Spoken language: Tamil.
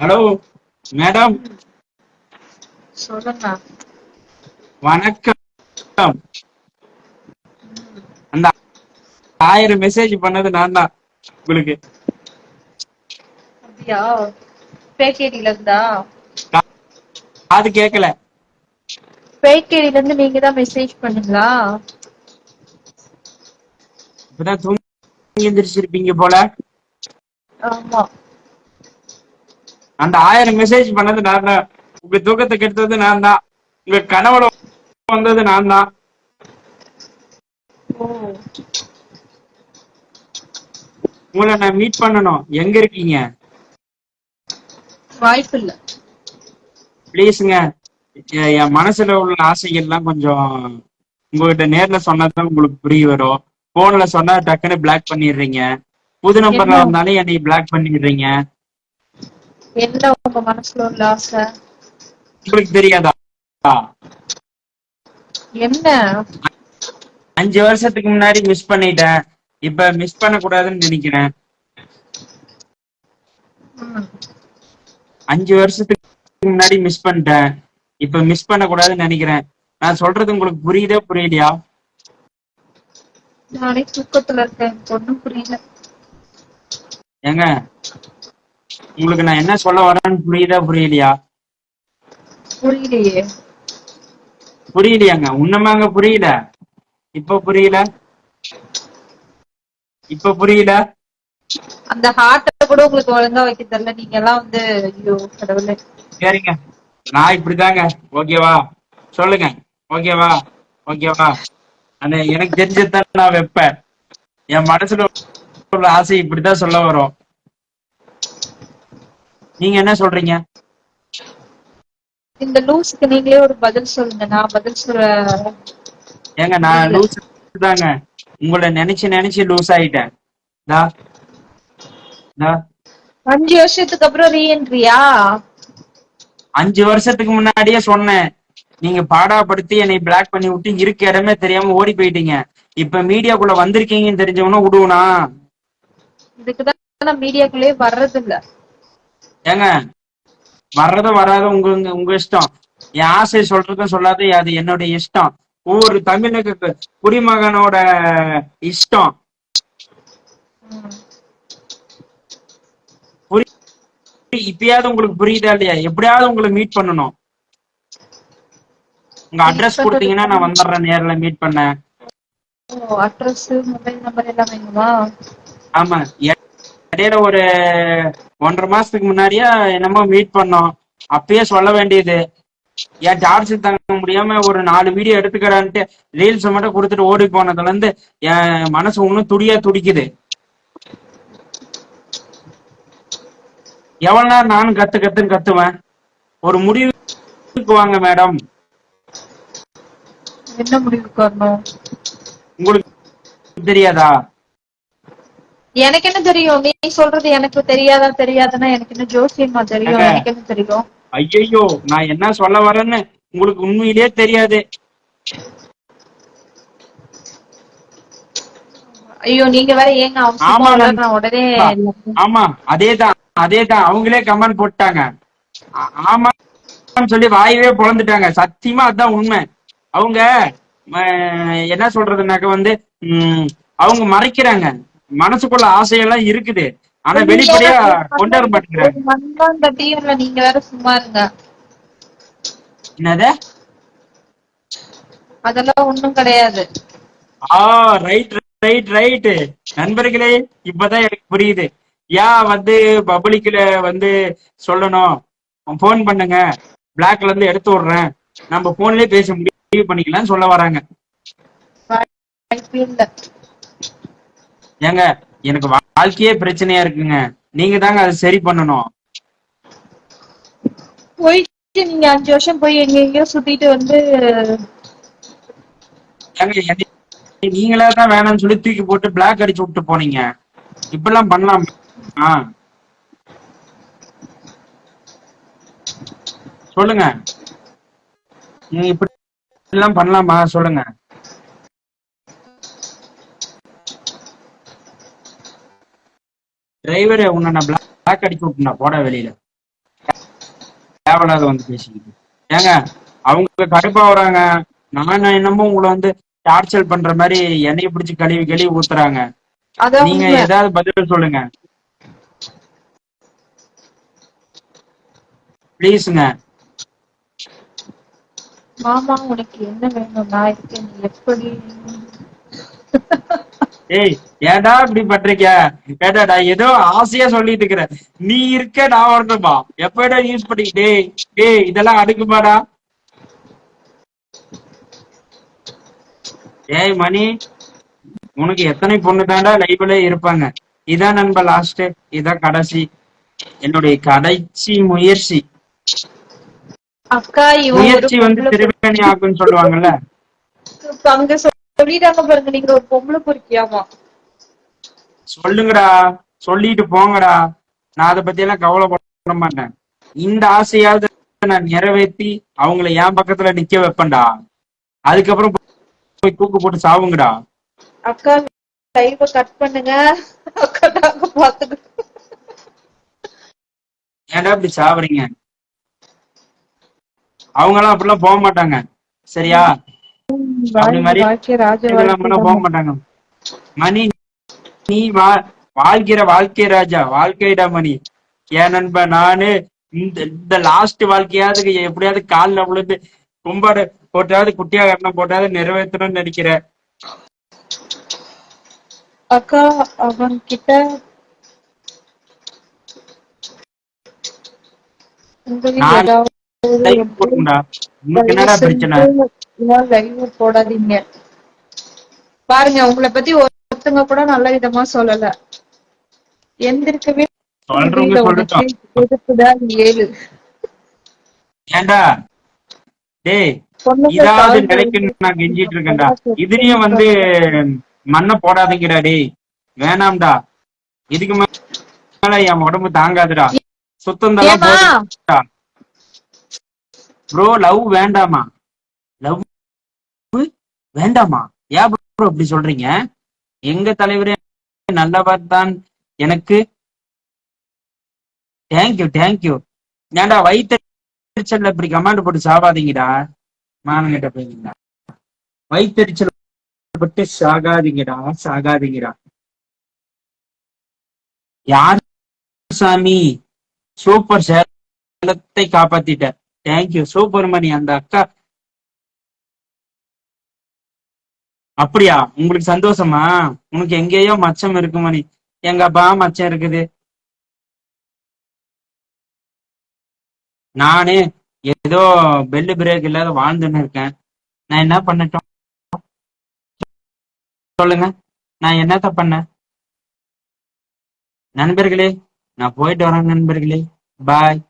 Hello madam. சொல்லுங்க. வணக்கம். அந்த ஆயிரம் மெசேஜ் பண்ணது நான் தான் உங்களுக்கு. அப்படியா? பேக்கேரியில இருந்தா? கா- காது கேட்கல. பேக்கேரியில இருந்து நீங்க தான் மெசேஜ் பண்ணீங்களா? இப்பதான் தூங்கி எந்திரிச்சிருப்பீங்க போல. ஆமா. அந்த ஆயிரம் மெசேஜ் பண்ணது நான் தான் உங்க தூக்கத்தை கெடுத்தது நான் தான் உங்க கனவுல வந்தது நான் தான் உங்களை நான் மீட் பண்ணணும். எங்க இருக்கீங்க? வாய்ப்பு இல்ல ப்ளீஸுங்க என் மனசுல உள்ள ஆசைகள்லாம் கொஞ்சம் உங்ககிட்ட நேர்ல சொன்னாதான் உங்களுக்கு புரிய வரும். போன்ல சொன்னா டக்குன்னு பிளாக் பண்ணிடுறீங்க. புது நம்பர்ல? வந்தாலும் என்னை பிளாக் பண்ணிடுறீங்க. என்ன உங்க மனசுல உள்ள ஆசை? உங்களுக்கு தெரியாதா? என்ன? அஞ்சு வருஷத்துக்கு முன்னாடி மிஸ் பண்ணிட்டேன். இப்ப மிஸ் பண்ண கூடாதுன்னு நினைக்கிறேன். அஞ்சு வருஷத்துக்கு முன்னாடி மிஸ் பண்ணிட்டேன். இப்ப மிஸ் பண்ண கூடாதுன்னு நினைக்கிறேன். நான் சொல்றது உங்களுக்கு புரியுதா புரியலையா? நானே தூக்கத்துல இருக்கேன். ஒண்ணும் புரியல. ஏங்க? உங்களுக்கு நான் என்ன சொல்ல வரேன்னு புரியுதா புரியலையா? புரியலையே. புரியலையாங்க. உன்னமாங்க புரியல. இப்ப புரியல? இப்ப புரியல? அந்த ஹார்ட்ட கூட உங்களுக்கு ஒழுங்கா வைக்க தெரியல. நீங்க எல்லாம் வந்து ஐயோ கடவுளே. சரிங்க. நான் இப்படிதாங்க. ஓகேவா? சொல்லுங்க. ஓகேவா? ஓகேவா? அந்த எனக்கு தெரிஞ்சதான் நான் வைப்பேன். என் மனசுல உள்ள ஆசை இப்படிதான் சொல்ல வரும். நீங்க என்ன சொல்றீங்க? இந்த லூஸுக்கு நீங்களே ஒரு பதில் சொல்லுங்க. நான் பதில் சொல்ல ஏங்க நான் லூஸ் தாங்க. உங்களை நினைச்சு நினைச்சு லூஸ் ஆயிட்டேன். அஞ்சு வருஷத்துக்கு அப்புறம் ரீஎன்ட்ரியா? அஞ்சு வருஷத்துக்கு முன்னாடியே சொன்னேன். நீங்க பாடாப்படுத்தி என்னை பிளாக் பண்ணி விட்டு இருக்க இடமே தெரியாம ஓடி போயிட்டீங்க. இப்ப மீடியாக்குள்ள வந்திருக்கீங்கன்னு தெரிஞ்சவன விடுவனா இதுக்குதான் நான் மீடியாக்குள்ளேயே வர்றது இல்ல ஏங்க வர்றதோ வராதோ உங்க உங்க- இஷ்டம். என் ஆசை சொல்றதும் சொல்லாத அது என்னுடைய இஷ்டம். ஒவ்வொரு தமிழுக்கு குடிமகனோட இஷ்டம். இப்பயாவது உங்களுக்கு புரியுதா இல்லையா? எப்படியாவது உங்களை மீட் பண்ணணும். உங்க அட்ரஸ் கொடுத்தீங்கன்னா நான் வந்துடுறேன் நேர்ல மீட் பண்ண. அட்ரஸ் மொபைல் நம்பர் எல்லாம் ஆமா. இடையில ஒரு ஒன்றரை மாசத்துக்கு முன்னாடியே என்னமோ மீட் பண்ணோம். அப்பயே சொல்ல வேண்டியது. என் டார்ச்சர் தாங்க முடியாம ஒரு நாலு வீடியோ எடுத்துக்கிறேன்ட்டு ரீல்ஸ் மட்டும் கொடுத்துட்டு ஓடி போனதுல இருந்து என் மனசு இன்னும் துடியா துடிக்குது. எவ்வளவு நேரம் நானும் கத்து கத்துன்னு கத்துவேன்? ஒரு முடிவுக்கு வாங்க மேடம். என்ன முடிவுக்கு வரணும்? உங்களுக்கு தெரியாதா? எனக்கு என்ன தெரியும்? நீ சொல்றது எனக்கு தெரியாதா தெரியாதுன்னா எனக்கு என்ன ஜோசியமா தெரியும். எனக்கு என்ன தெரியும்? ஐயையோ நான் என்ன சொல்ல வரேன்னு உங்களுக்கு உண்மையிலேயே தெரியாது. ஐயோ நீங்க வேற ஏங்க ஆமா, உடனே ஆமா அதேதான் அதேதான். அவங்களே கமெண்ட் போட்டாங்க. ஆ- ஆமான்னு சொல்லி வாயவே பொழந்துட்டாங்க. சத்தியமா அதான் உண்மை. அவங்க என்ன சொல்றதுனாக்க வந்து அவங்க மறைக்கிறாங்க. மனசுக்குள்ள ஆசையெல்லாம் இருக்குது. ஆனா வெளிப்படையா கொண்டு வர மாட்டேங்கிறாங்க நீங்க வேற சும்மா இருங்க. என்னது? அதெல்லாம் ஒண்ணும் கிடையாது. ஆ ரைட் ரைட் ரைட் நண்பர்களே இப்பதான் எனக்கு புரியுது. ஏன் வந்து பப்ளிக்ல வந்து சொல்லணும்? ஃபோன் பண்ணுங்க. பிளாக்ல இருந்து எடுத்து விடுறேன். நம்ம போன்லயே பேச முடிவு பண்ணிக்கலாம்னு சொல்ல வராங்க. ஏங்க எனக்கு வாழ்க்கையே பிரச்சனையா இருக்குங்க. நீங்க தாங்க அதை சரி பண்ணணும். போயிட்டு நீங்க அஞ்சு வருஷம் போய் எங்க எங்கேயோ சுத்திட்டு வந்து நீங்களா தான் வேணாம்னு சொல்லி தூக்கி போட்டு பிளாக் அடிச்சு விட்டு போனீங்க. இப்பெல்லாம் பண்ணலாம்? சொல்லுங்க. நீங்க இப்படி எல்லாம் பண்ணலாமா? சொல்லுங்க. டிரைவர் உன்னை பிளாக் அடிச்சு விட்டுனா போட வெளியில. தேவையில்லாத வந்து பேசிக்கிட்டு. ஏங்க அவங்க கடுப்பா வராங்க. நான் என்னமோ உங்களை வந்து டார்ச்சர் பண்ற மாதிரி எண்ணெயை பிடிச்சி கழுவி கழுவி ஊத்துறாங்க. நீங்க. ஏதாவது பதில் சொல்லுங்க. ப்ளீஸுங்க மாமா உனக்கு என்ன வேணும் நான் இருக்கேன் நீ எப்படி ஏய் ஏன்டா இப்படி பண்றீங்க? ஏடா நான் ஏதோ ஆசையா சொல்லிட்டு இருக்கிறேன். நீ இருக்க நான் வரணுமா எப்படா யூஸ் பண்ணி டேய் இதெல்லாம் அடுக்குமாடா. ஏய் மணி உனக்கு எத்தனை பொண்ணு தாண்டா லைவ்ல இருப்பாங்க? இதான் நண்பா லாஸ்ட் இதான் கடைசி. என்னுடைய கடைசி முயற்சி. முயற்சி வந்து திருவேணி ஆகும்னு சொல்லுவாங்கல்ல. சொல்லிட்டாங்க பாருங்க. நீங்க ஒரு பொம்பளை பொறுக்கியாமா சொல்லுங்கடா. சொல்லிட்டு போங்கடா. நான் அதை பத்தி எல்லாம் கவலைப்பட மாட்டேன். இந்த ஆசையாவது நான் நிறைவேற்றி அவங்கள என் பக்கத்துல நிக்க வைப்பேன்டா. அதுக்கப்புறம் போய் தூக்கு போட்டு சாவுங்கடா. அக்கா லைவ கட் பண்ணுங்க. அக்கா நாங்க பாத்துக்கிறோம் ஏன்டா இப்படி சாவறீங்க? அவங்க எல்லாம் அப்படிலாம் போக மாட்டாங்க. சரியா? அப்படி மாதிரி போக மாட்டாங்க. மணி நீ வா வாழ்கிற வாழ்க்கை ராஜா வாழ்க்கைடா மணி. ஏன் நண்பா நானு இந்த இந்த லாஸ்ட் வாழ்க்கையாவது எப்படியாவது கால்ல விழுந்து கும்பாடு போட்டாவது குட்டியா கட்டணம் போட்டாவது நிறைவேற்றணும்னு நினைக்கிறேன். அக்கா அவன் கிட்ட போடாதீங்க. பாருங்க உங்களை பத்தி ஒருத்தங்க கூட நல்ல விதமா சொல்லல. எந்திருக்கவே ஏழு. ஏன்டா டேய் இதாவது கால் நிலைக்குன்னு நான் கெஞ்சிட்டு இருக்கேன்டா. இதுலயும் வந்து மண்ணை போடாதீங்கடா டேய். வேணாம்டா. இதுக்கு மேல என் உடம்பு தாங்காதுடா. சுத்தம் ஏம்மா? ப்ரோ லவ் வேண்டாமா? லவ் வேண்டாமா? ஏன் ப்ரோ அப்படி சொல்றீங்க. எங்க தலைவரே நல்லவர் தான் எனக்கு தேங்க்யூ தேங்க்யூ ஏன்டா வயிற்றுச்சல்ல இப்படி கமாண்ட் போட்டு சாவாதீங்கடா? மானங்கிட்ட போயிருந்தா வயிற்றுச்சல் பட்டு சாகாதீங்கடா சாகாதீங்கடா. யார் சாமி? சூப்பர் சேலத்தை காப்பாத்திட்ட. தேங்க்யூ சூப்பர் மணி அந்த அக்கா. அப்படியா? உங்களுக்கு சந்தோஷமா? உனக்கு எங்கேயோ மச்சம் இருக்கு மணி. எங்க அப்பா மச்சம் இருக்குது. நானே ஏதோ பெல்லு பிரேக் இல்லாத வாழ்ந்துன்னு இருக்கேன். நான் என்ன பண்ணட்டும்? சொல்லுங்க. நான் என்னத்த பண்ணேன் நண்பர்களே நான் போயிட்டு வரேன் நண்பர்களே. பாய்